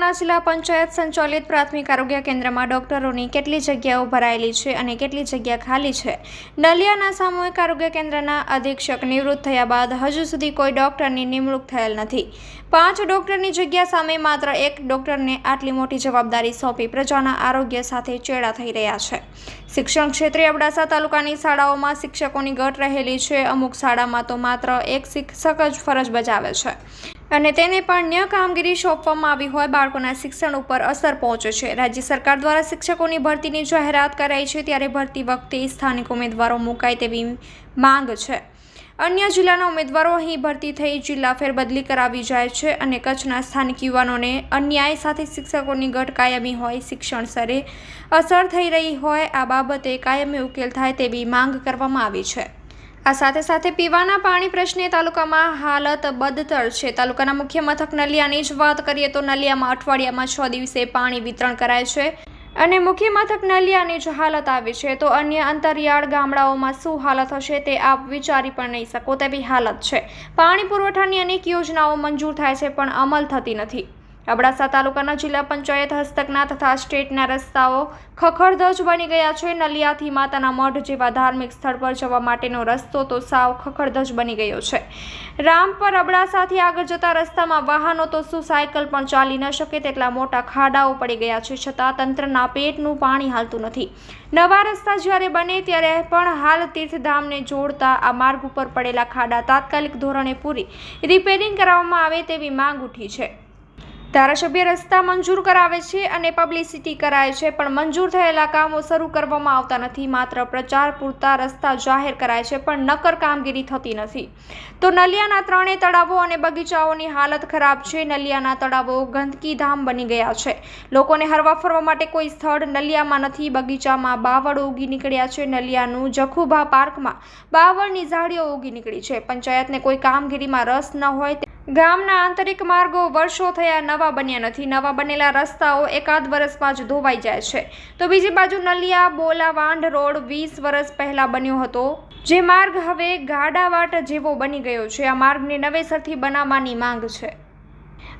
તાલુકાના જિલ્લા પંચાયત સંચાલિત પ્રાથમિક આરોગ્ય કેન્દ્રમાં ડોક્ટરોની કેટલી જગ્યાઓ ભરાયેલી છે અને કેટલી જગ્યા ખાલી છે? નલિયાના સામૂહિક આરોગ્ય કેન્દ્રના અધિક્ષક નિવૃત્ત થયા બાદ હજુ સુધી કોઈ ડોક્ટરની નિમણૂક થયેલ નથી. પાંચ ડોક્ટરની જગ્યા સામે માત્ર એક ડોક્ટરને આટલી મોટી જવાબદારી સોંપી પ્રજાના આરોગ્ય સાથે ચેડા થઈ રહ્યા છે. શિક્ષણ ક્ષેત્રે અબડાસા તાલુકાની શાળાઓમાં શિક્ષકોની ઘટ રહેલી છે. અમુક શાળામાં તો માત્ર એક શિક્ષક જ ફરજ બજાવે છે. અને તેને પણ અન્ય કામગીરી સોંપવામાં આવી હોય બાળકોના શિક્ષણ ઉપર અસર પહોંચે છે. રાજ્ય સરકાર દ્વારા શિક્ષકોની ભરતીની જાહેરાત કરાઈ છે ત્યારે ભરતી વખતે સ્થાનિક ઉમેદવારો મુકાય તેવી માંગ છે. અન્ય જિલ્લાના ઉમેદવારો અહીં ભરતી થઈ જિલ્લા ફેરબદલી કરાવી જાય છે અને કચ્છના સ્થાનિક યુવાનોને અન્યાય સાથે શિક્ષકોની ઘટ કાયમી હોય, શિક્ષણ સ્તરે અસર થઈ રહી હોય આ બાબતે કાયમી ઉકેલ થાય તેવી માંગ કરવામાં આવી છે. આ સાથે સાથે પીવાના પાણી પ્રશ્ને તાલુકામાં હાલત બદતર છે. તાલુકાના મુખ્ય મથક નલિયાની જ વાત કરીએ તો નલિયામાં અઠવાડિયામાં છ દિવસે પાણી વિતરણ કરાય છે અને મુખ્ય મથક નલિયાની જ હાલત આવી છે. તો અન્ય અંતરિયાળ ગામડાઓમાં શું હાલત હશે તે આપ વિચારી પણ નહીં શકો તેવી હાલત છે. પાણી પુરવઠાની અનેક યોજનાઓ મંજૂર થાય છે પણ અમલ થતી નથી. અબડાસા તાલુકાના જિલ્લા પંચાયત હસ્તકના તથા સ્ટેટના રસ્તાઓ ખખડધજ બની ગયા છે. નલિયાથી માતાના મઢ જેવા ધાર્મિક સ્થળ પર જવા માટેનો રસ્તો તો સાવ ખખડધજ બની ગયો છે. રામ પર અબડાસાથી આગળ જતા રસ્તામાં વાહનો તો શું સાયકલ પણ ચાલી ન શકે તેટલા મોટા ખાડાઓ પડી ગયા છે. છતાં તંત્રના પેટનું પાણી હાલતું નથી. નવા રસ્તા જ્યારે બને ત્યારે પણ હાલ તીર્થધામને જોડતા આ માર્ગ ઉપર પડેલા ખાડા તાત્કાલિક ધોરણે પૂરી રિપેરિંગ કરાવવામાં આવે તેવી માંગ ઉઠી છે. ધારાસભ્ય રસ્તા મંજૂર કરાવે છે અને પબ્લિસિટી કરાય છે, પણ મંજૂર થયેલા કામો શરૂ કરવામાં આવતા નથી. માત્ર પ્રચાર પૂરતા રસ્તા જાહેર કરાય છે, પણ નક્કર કામગીરી થતી નથી. તો નલિયાના ત્રણેય તળાવો અને બગીચાઓની હાલત ખરાબ છે. નલિયાના તળાવો ગંદકી ધામ બની ગયા છે. લોકોને હરવા ફરવા માટે કોઈ સ્થળ નલિયામાં નથી. બગીચામાં બાવળ ઉગી નીકળ્યા છે. નલિયાનું જખુભા પાર્કમાં બાવળની ઝાડીઓ ઉગી નીકળી છે. પંચાયતને કોઈ કામગીરીમાં રસ ન હોય ગામના આંતરિક માર્ગો વર્ષો થયા નવા બન્યા નથી. નવા બનેલા રસ્તાઓ એકાદ વર્ષમાં જ ધોવાઈ જાય છે. તો બીજી બાજુ નલિયા, બોલાવાંઢ રોડ વીસ વર્ષ પહેલા બન્યો હતો. જે માર્ગ હવે ગાડાવાટ જેવો બની ગયો છે. આ માર્ગને નવેસરથી બનાવવાની માંગ છે.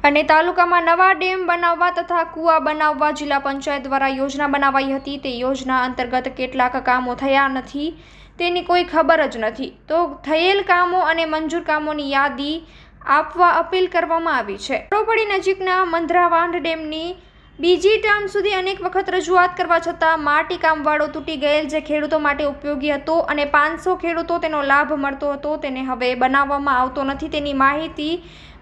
અને તાલુકામાં નવા ડેમ બનાવવા તથા કૂવા બનાવવા જિલ્લા પંચાયત દ્વારા યોજના બનાવાઈ હતી. તે યોજના અંતર્ગત કેટલાક કામો થયા નથી. તેની કોઈ ખબર જ નથી. તો થયેલ કામો અને મંજૂર કામોની યાદી આપવા અપીલ કરવામાં આવી છે. રોપડી નજીકના મંધરાવાંઢ ડેમની બીજી ટર્મ સુધી અનેક વખત રજૂઆત કરવા છતાં માટી કામવાળો તૂટી ગયેલ જે ખેડૂતો માટે ઉપયોગી હતો અને પાંચસો ખેડૂતો તેનો લાભ મળતો હતો તેને હવે બનાવવામાં આવતો નથી. તેની માહિતી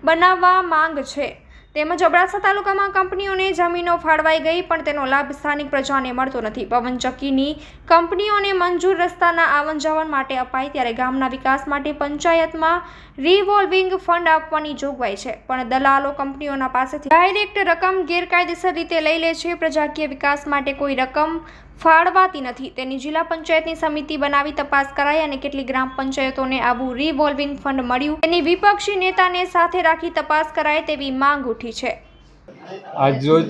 બનાવવા માંગ છે. તેમજ અબડાસા તાલુકામાં કંપનીઓને જમીનો ફાળવાઈ ગઈ, પણ તેનો લાભ સ્થાનિક પ્રજાને મળતો નથી. પવનચક્કીની કંપનીઓને મંજૂર રસ્તાના આવન જાવન માટે અપાય ત્યારે ગામના વિકાસ માટે પંચાયતમાં રિવોલ્વિંગ ફંડ આપવાની જોગવાઈ છે. પણ દલાલો કંપનીઓના પાસેથી ડાયરેક્ટ રકમ ગેરકાયદેસર રીતે લઈ લે છે. પ્રજાકીય વિકાસ માટે કોઈ રકમ ફાળવાતી નથી. તેની જિલ્લા પંચાયતની સમિતિ બનાવી તપાસ કરાઈ અને કેટલી ગ્રામ પંચાયતોને આવું રિવોલ્વિંગ ફંડ મળ્યું. તેની વિપક્ષી નેતાને સાથે રાખી તપાસ કરાય તેવી માંગ ઉઠી છે. આજરોજ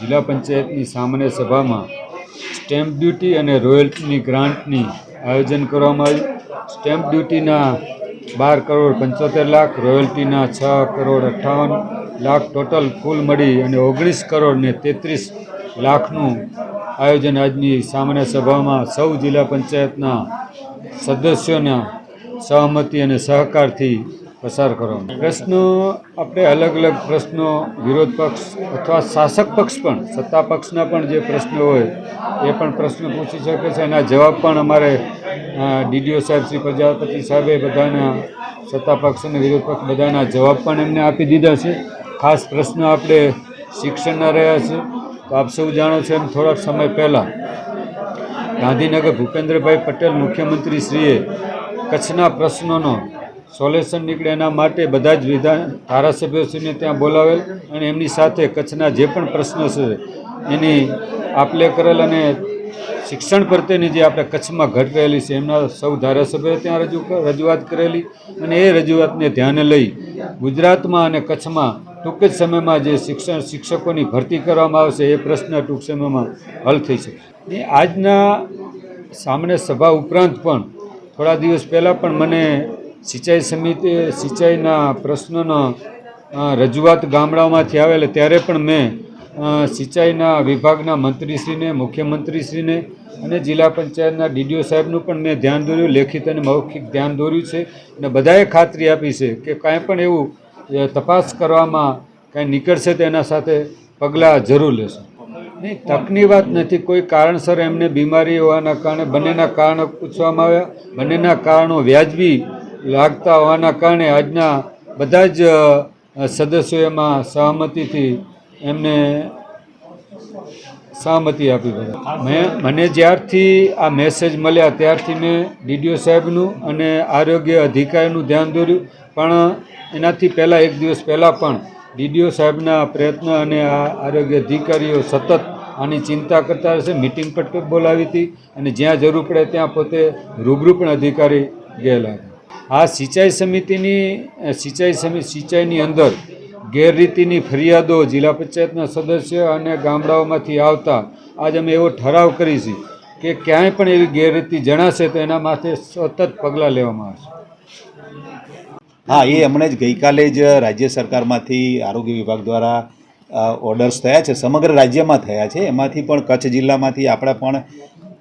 જિલ્લા પંચાયતની સામાન્ય સભામાં સ્ટેમ્પ ડ્યુટી અને રોયલ્ટીની ગ્રાન્ટની આયોજન કરવામાં આવ્યું. સ્ટેમ્પ ડ્યુટીના બાર કરોડ પંચોતેર લાખ રોયલ્ટીના છ કરોડ અઠ્ઠાવન લાખ ટોટલ કુલ મળી અને ઓગણીસ કરોડ ને તેત્રીસ લાખનું આયોજન આજની સામાન્ય સભામાં સૌ જિલ્લા પંચાયતના સદસ્યોના સહમતિ અને સહકારથી પસાર કરવાનો પ્રશ્નો આપણે અલગ અલગ પ્રશ્નો, વિરોધ પક્ષ અથવા શાસક પક્ષ પણ, સત્તા પક્ષના પણ જે પ્રશ્નો હોય, એ પણ પ્રશ્નો પૂછી શકે છે. એના જવાબ પણ અમારે ડીડીઓ સાહેબ શ્રી પ્રજાપતિ સાહેબે બધાના સત્તા પક્ષ અને વિરોધ પક્ષ બધાના જવાબ પણ એમને આપી દીધા છે. ખાસ પ્રશ્ન આપણે શિક્ષણના રહ્યા છે. તો આપ સૌ જાણો છો એમ થોડાક સમય પહેલાં ગાંધીનગર ભૂપેન્દ્રભાઈ પટેલ મુખ્યમંત્રીશ્રીએ કચ્છના પ્રશ્નોનો સોલ્યુશન નીકળે એના માટે બધા જ વિધાન ધારાસભ્યોશ્રીને ત્યાં બોલાવેલ અને એમની સાથે કચ્છના જે પણ પ્રશ્નો છે એની આપલે કરેલ અને શિક્ષણ પ્રત્યેની જે આપણે કચ્છમાં ઘટ રહેલી છે એમના સૌ ધારાસભ્યોએ ત્યાં રજૂ રજૂઆત કરેલી અને એ રજૂઆતને ધ્યાને લઈ ગુજરાતમાં અને કચ્છમાં ટૂંક જ સમયમાં જે શિક્ષણ શિક્ષકોની ભરતી કરવામાં આવશે એ પ્રશ્ન ટૂંક સમયમાં હલ થઈ શકે. ને આજના સામાન્ય સભા ઉપરાંત પણ થોડા દિવસ પહેલાં પણ મને સિંચાઈ સમિતિ, સિંચાઈના પ્રશ્નનો રજૂઆત ગામડાઓમાંથી આવેલ ત્યારે પણ મેં સિંચાઈના વિભાગના મંત્રીશ્રીને, મુખ્યમંત્રીશ્રીને અને જિલ્લા પંચાયતના ડીડીઓ સાહેબનું પણ મેં ધ્યાન દોર્યું, લેખિત અને મૌખિક ધ્યાન દોર્યું છે. અને બધાએ ખાતરી આપી છે કે કાંઈ પણ એવું તપાસ કરવામાં કાંઈ નીકળશે તો એના સાથે પગલાં જરૂર લેશું. નહીં, તકની વાત નથી. કોઈ કારણસર એમને બીમારી હોવાના કારણે, બંનેના કારણો પૂછવામાં આવ્યા. બંનેના કારણો વ્યાજબી લાગતા હોવાના કારણે આજના બધા જ સદસ્યો એમાં સહમતિથી એમને સહમતિ આપી બધા. મેં, મને જ્યારથી આ મેસેજ મળ્યા, ત્યારથી મેં ડીડીઓ સાહેબનું અને આરોગ્ય અધિકારીનું ધ્યાન દોર્યું. પણ એનાથી પહેલાં એક દિવસ પહેલાં પણ ડીડીઓ સાહેબના પ્રયત્ન અને આ આરોગ્ય અધિકારીઓ સતત આની ચિંતા કરતા રહેશે મિટિંગ પણ બોલાવી હતી અને જ્યાં જરૂર પડે ત્યાં પોતે રૂબરૂ પણ અધિકારી ગયેલા હતા. આ સિંચાઈ સમિતિની સિંચાઈ સમિતિ સિંચાઈની અંદર ગેરરીતિની ફરિયાદો જિલ્લા પંચાયતના સદસ્ય અને ગામડાઓમાંથી આવતા આજ અમે એવો ઠરાવ કરી છે કે ક્યાંય પણ એવી ગેરરીતિ જણાશે તો એના માથે સતત પગલાં લેવામાં આવશે. હા, એ હમણાં જ ગઈકાલે જ રાજ્ય સરકારમાંથી આરોગ્ય વિભાગ દ્વારા ઓર્ડર્સ થયા છે, સમગ્ર રાજ્યમાં થયા છે. એમાંથી પણ કચ્છ જિલ્લામાંથી આપણા પણ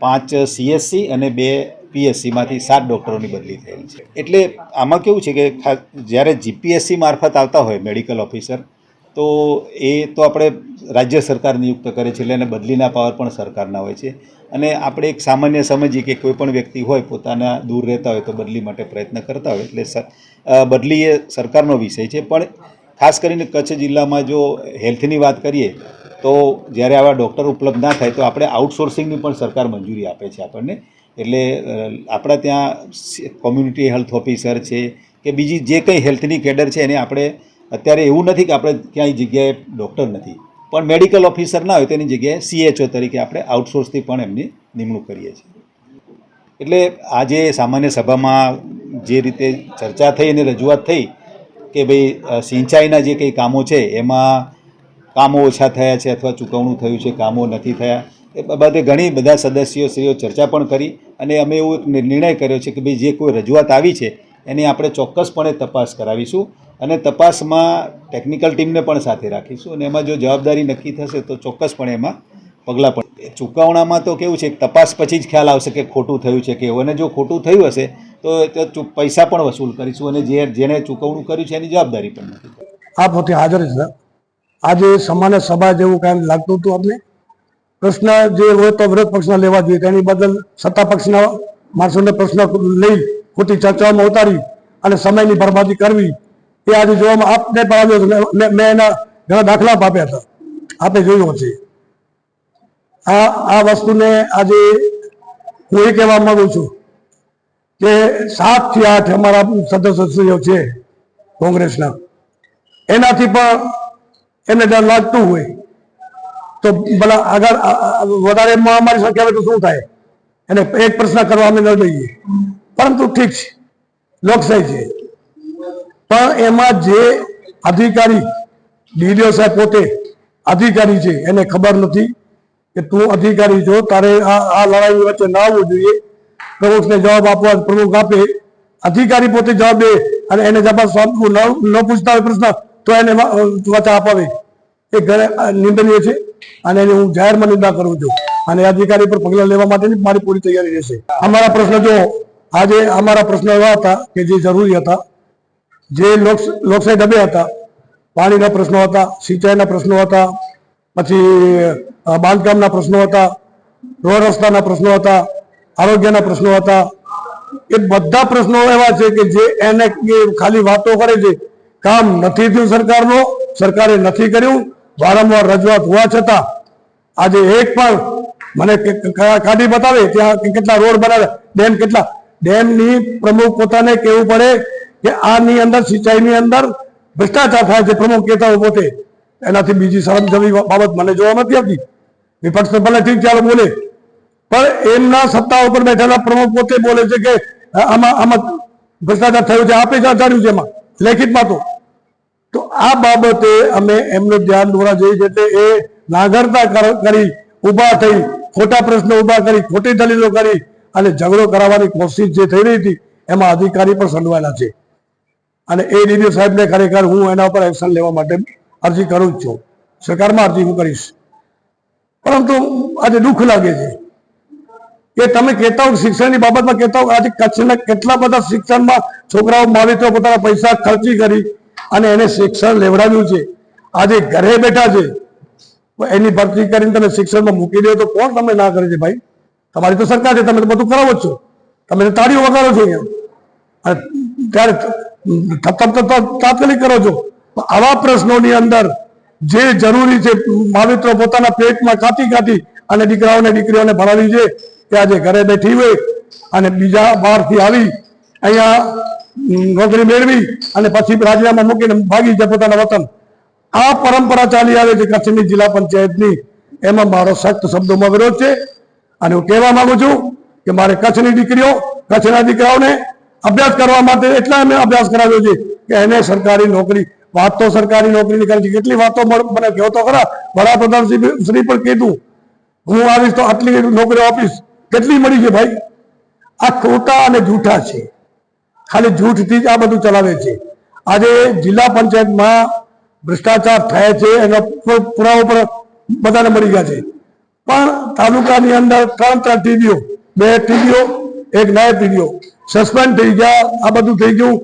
પાંચ સીએસસી અને બે પીએસસીમાંથી સાત ડૉક્ટરોની બદલી થયેલી છે. એટલે આમાં કેવું છે કે જ્યારે જીપીએસસી મારફત આવતા હોય મેડિકલ ઓફિસર, તો એ તો આપણે રાજ્ય સરકાર નિયુક્ત કરે છે, એટલે એને બદલીના પાવર પણ સરકારના હોય છે. અને આપણે એક સામાન્ય સમજીએ કે કોઈ પણ વ્યક્તિ હોય, પોતાના દૂર રહેતા હોય તો બદલી માટે પ્રયત્ન કરતા હોય, એટલે સર બદલી એ સરકારનો વિષય છે. પણ ખાસ કરીને કચ્છ જિલ્લામાં જો હેલ્થની વાત કરીએ, તો જ્યારે આવા ડૉક્ટર ઉપલબ્ધ ના થાય, તો આપણે આઉટસોર્સિંગની પણ સરકાર મંજૂરી આપે છે આપણને. એટલે આપણા ત્યાં કોમ્યુનિટી હેલ્થ ઓફિસર છે કે બીજી જે કંઈ હેલ્થની કેડર છે, એને આપણે અત્યારે એવું નથી કે આપણે ક્યાંય જગ્યાએ ડૉક્ટર નથી. પણ મેડિકલ ઓફિસર ના હોય, તેની જગ્યાએ સીએચઓ તરીકે આપણે આઉટસોર્સથી પણ એમની નિમણૂક કરીએ છીએ. એટલે આજે સામાન્ય સભામાં જે રીતે ચર્ચા થઈ અને રજૂઆત થઈ કે ભાઈ સિંચાઈના જે કંઈ કામો છે, એમાં કામો ઓછા થયા છે અથવા ચૂકવણું થયું છે, કામો નથી થયા, એ બાબતે ઘણી બધા સદસ્યો શ્રીઓ ચર્ચા પણ કરી અને અમે એવો એક નિર્ણય કર્યો છે કે ભાઈ, જે કોઈ રજૂઆત આવી છે, એની આપણે ચોક્કસપણે તપાસ કરાવીશું અને તપાસમાં ટેકનિકલ ટીમને પણ સાથે રાખીશું અને એમાં જો જવાબદારી નક્કી થશે તો ચોક્કસપણે એમાં પગલાં પણ. ચૂકવણામાં તો કેવું છે તપાસ પછી જ ખ્યાલ આવશે કે ખોટું થયું છે કે એવું. અને જો ખોટું થયું હશે, તો પૈસા પણ વસૂલ કરીશું અને જે, જેણે ચૂકવણું કર્યું છે, એની જવાબદારી પણ નથી. આ પોતે હાજર છે આજે સામાન્ય સભા જેવું કાંઈ લાગતું હતું આપને? પ્રશ્ન જે હોય તો વિરોધ પક્ષના લેવા જોઈએ. તેની બદલ સત્તા પક્ષના માણસોને પ્રશ્ન લઈ ખોટી ચર્ચાઓમાં ઉતારી અને સમયની બરબાદી કરવી. એ આજે જોવામાં આપને પણ આવ્યો મેં- એના ઘણા દાખલા આપ્યા હતા. આપે જોયું હશે આ આ વસ્તુને આજે હું એ કહેવા માંગુ છું કે સાતથી આઠ અમારા સદસ્યો છે કોંગ્રેસના. એનાથી પણ એમને ડર લાગતું હોય તો ભલા આગળ વધારે અમારી સંખ્યા હોય તો શું થાય? એને એક પ્રશ્ન કરવા અમે ન દઈએ પરંતુ ઠીક છે, લોકશાહી છે. પણ એમાં જે અધિકારી, ડીડીઓ સાહેબ પોતે અધિકારી છે, એને ખબર નથી. કે તું અધિકારી છો, તારે આ લડાઈ વચ્ચે ના આવવું જોઈએ. પ્રમુખને જવાબ આપવા પ્રમુખ આપે. અધિકારી પોતે જવાબ દે અને એને જવાબ આપવું ન પૂછતા હોય પ્રશ્ન, તો એને ત્વચા વચા અપાવે. એ ઘરે નિંદનીય છે અને એની હું જાહેરમાં નિંદા કરું છું. અને અધિકારી પર પગલાં લેવા માટેની મારી પૂરી તૈયારી રહેશે. અમારા પ્રશ્ન જો, આજે અમારા પ્રશ્ન એવા હતા કે જે જરૂરી હતા. જે લોકશાહી ડબે હતા. પાણીના પ્રશ્નો હતા, સિંચાઈના પ્રશ્નો હતા. પછી બાંધકામના પ્રશ્નો હતા, રોડ રસ્તાના પ્રશ્નો હતા, આરોગ્યના પ્રશ્નો હતા. એ બધા પ્રશ્નો એવા છે કે જે એને ખાલી વાતો કરે છે. કામ નથી થયું સરકારનો, સરકારે નથી કર્યું, વારંવાર રજૂઆત હોવા છતાં આજે એક પણ મને કાઢી બતાવે ત્યાં કેટલા રોડ બનાવે, ડેમ કેટલા. ડેમની પ્રમુખ પોતાને કહેવું પડે કે આની અંદર, સિંચાઈની અંદર ભ્રષ્ટાચાર થાય છે, પ્રમુખ કહેતા હોય પોતે. એનાથી બીજી શરમજનક બાબત મને જોવા નથી આવતી. વિપક્ષ ભલે ઠીક ચાલો બોલે, પણ એમના સત્તા ઉપર બેઠેલા પ્રમુખ પોતે બોલે છે કે આમાં આમાં ભ્રષ્ટાચાર થયો છે, આપે જાણ્યું છે એમાં? લેખિતમાં તો. તો આ બાબતે અમે એમનું ધ્યાન દોરા જોઈએ છે એટલે એ નાગરતા કરી ઊભા થઈ, ખોટા પ્રશ્નો ઊભા કરી, ખોટી દલીલો કરી અને ઝઘડો કરાવવાની કોશિશ જે થઈ રહી હતી, એમાં અધિકારી પણ સંડવાયેલા છે. અને એ ડીડીઓ સાહેબને ખરેખર હું એના ઉપર એક્શન લેવા માટે અરજી કરું જ છું. સરકારમાં અરજી હું કરીશ. પરંતુ આજે દુઃખ લાગે છે. કે તમે કહેતા હો શિક્ષણની બાબતમાં કહેતા હો આજે કચ્છના કેટલા બધા શિક્ષણમાં છોકરાઓ માલિકો પોતાના પૈસા ખર્ચી કરી અને એને શિક્ષણ લેવડાવ્યું છે. આજે ઘરે બેઠા છે. એની ભરતી કરીને તમે શિક્ષણમાં મૂકી દો તો કોણ તમને ના કરે છે ભાઈ? તમારી તો સરકાર છે, તમે તો બધું કરાવો જ છો. તમે તાળીઓ વગાડો છો અહીંયા. અને ત્યારે તાત્કાલિક કરો છો. આવા પ્રશ્નોની અંદર જે જરૂરી છે માવિત્રો પોતાના પેટમાં કાતી કાતી અને દીકરાઓને દીકરીઓને ભણાવી છે કે આજે ઘરે બેઠી હોય અને બીજા બહારથી આવી અહીંયા નોકરી મેળવી અને પછી રાજીનામા મૂકીને ભાગી જાય પોતાના વતન. આ પરંપરા ચાલી આવે છે કચ્છની જિલ્લા પંચાયતની. એમાં મારો સખ્ત શબ્દોમાં વિરોધ છે અને હું કહેવા માંગુ છું કે મારે કચ્છની દીકરીઓ, કચ્છના દીકરાઓને અભ્યાસ કરવા માટે એટલા અમે અભ્યાસ કરાવ્યો છે કે એને સરકારી નોકરી વાત તો સરકારી નોકરીની કરી છે. કેટલી વાતો મને કહો તો ખરા. વડાપ્રધાન શ્રી પણ કીધું, હું આવીશ તો આટલી નોકરીઓ આપીશ કેટલી મળી છે ભાઈ? આ ખોટા અને જૂઠા છે. ખાલી જૂઠથી જ આ બધું ચલાવે છે. આજે જિલ્લા પંચાયતમાં ભ્રષ્ટાચાર થાય છે, એનો પુરાવો પણ બધાને મળી ગયા છે. પણ તાલુકાની અંદર ત્રણ ત્રણ ટીડીઓ બે ટીડીઓ એક નાયબ ટીડીઓ સસ્પેન્ડ થઈ ગયા, આ બધું થઈ ગયું.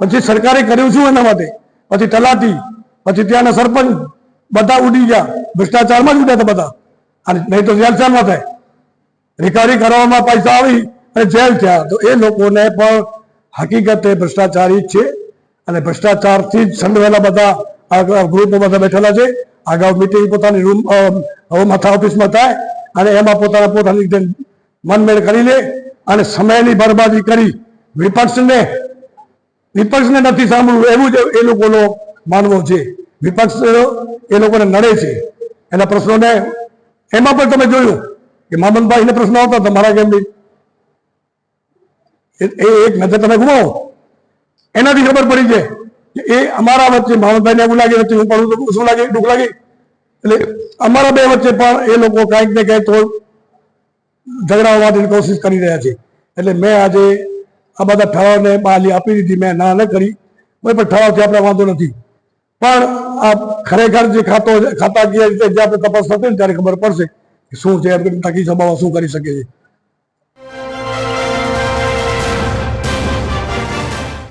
પછી સરકારે કર્યું શું એના માટે? પછી તલાટી, પછી ત્યાંના સરપંચ બધા ઉડી ગયા. ભ્રષ્ટાચારમાં જ ઉડ્યા બધા. અને નહીં તો જેલસામાં થાય. રિકવરી કરવામાં પૈસા આવી અને જેલ થયા. તો એ લોકોને પણ હકીકતે ભ્રષ્ટાચારી જ છે. અને ભ્રષ્ટાચારથી જ સંડવેલા બધા ગ્રુપો બધા બેઠેલા છે. અગાઉ મિટિંગ પોતાની રૂમ માથા ઓફિસમાં થાય અને એમાં પોતાના પોતાની રીતે મનમેળ કરી લે અને સમયની બરબાદી કરી. વિપક્ષને વિપક્ષને નથી સાંભળવું, એવું જ એ લોકોનો માનવો છે. વિપક્ષ એ લોકોને નડે છે. એના પ્રશ્નોને એમાં પણ તમે જોયું કે મામનભાઈને પ્રશ્ન આવતા તમારા મારા કેમ નહીં? એ એક નજર તમે ગુમાવો. એનાથી ખબર પડી છે કે એ અમારા વચ્ચે, મામનભાઈને એવું લાગે, વચ્ચે હું પડું શું લાગે, દુઃખ લાગે? એટલે અમારા બે વચ્ચે પણ એ લોકો કાંઈક ને કંઈક ઝઘડા માટેની કોશિશ કરી રહ્યા છે. એટલે મેં આજે આ બધા ઠરાવને બહાલી આપી દીધી, મેં ના ન કરી, કોઈ પણ ઠરાવથી આપણે વાંધો નથી. પણ આ ખરેખર જે ખાતો ખાતાકીય રીતે જે આપણે તપાસ થશે ને ત્યારે ખબર પડશે શું છે તકી સભામાં શું કરી શકે છે.